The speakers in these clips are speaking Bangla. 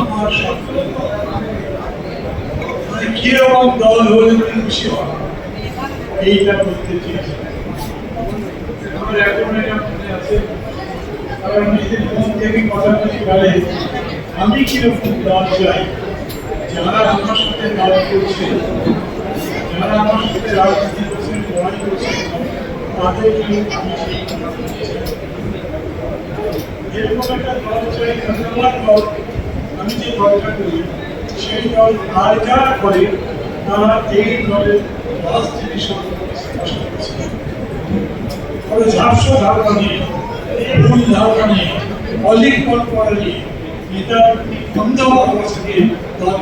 আমার কীরকম দল হলে খুশি হওয়া এইটা বলতে চেয়েছি আমার এখন মনে আছে কারণ নিজের মন থেকে কথা বলি বলে আমি কীরকম দল চাই যারা আমার সাথে কাজ করছে যারা আমার সাথে রাজনীতি করছে লড়াই করছে তাদের আমি সেই। এরকম একটা চাই আমার দল আমি যে দলটা করি সেই দল আর যারা করে তারা এই দলের রাজনীতি তবে ঝাপসা ধারণা নিয়ে ভুল ধারণা নিয়ে অলিক পরম্পরা নিয়ে নেতার বন্ধ অবস্থাকে দল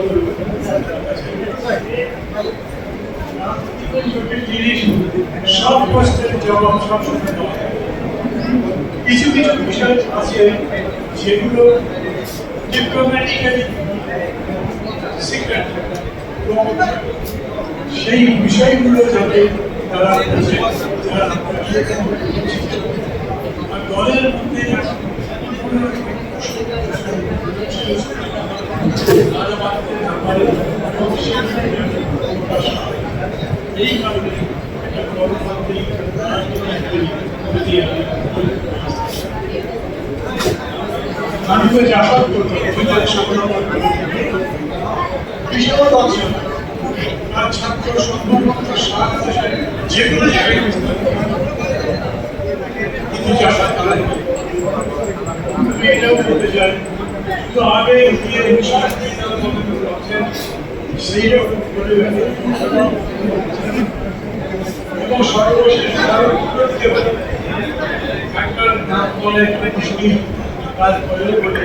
জিনিস সব প্রশ্নের জবাব সব সময়। কিছু কিছু বিষয় আছে যেগুলো ডিপ্লোম্যাটিক্যালি সিক্রেট সেই বিষয়গুলো যাতে তারা আর দলের মধ্যে এই কারণে একটা গণতান্ত্রিক তো এখানে সংগ্রাম বিশাল আছে আর ছাত্র করেন এটাও বলতে চাই কিন্তু আগে তারা সেই রকম করে সর্বশেষ একটা নাম বলে padre.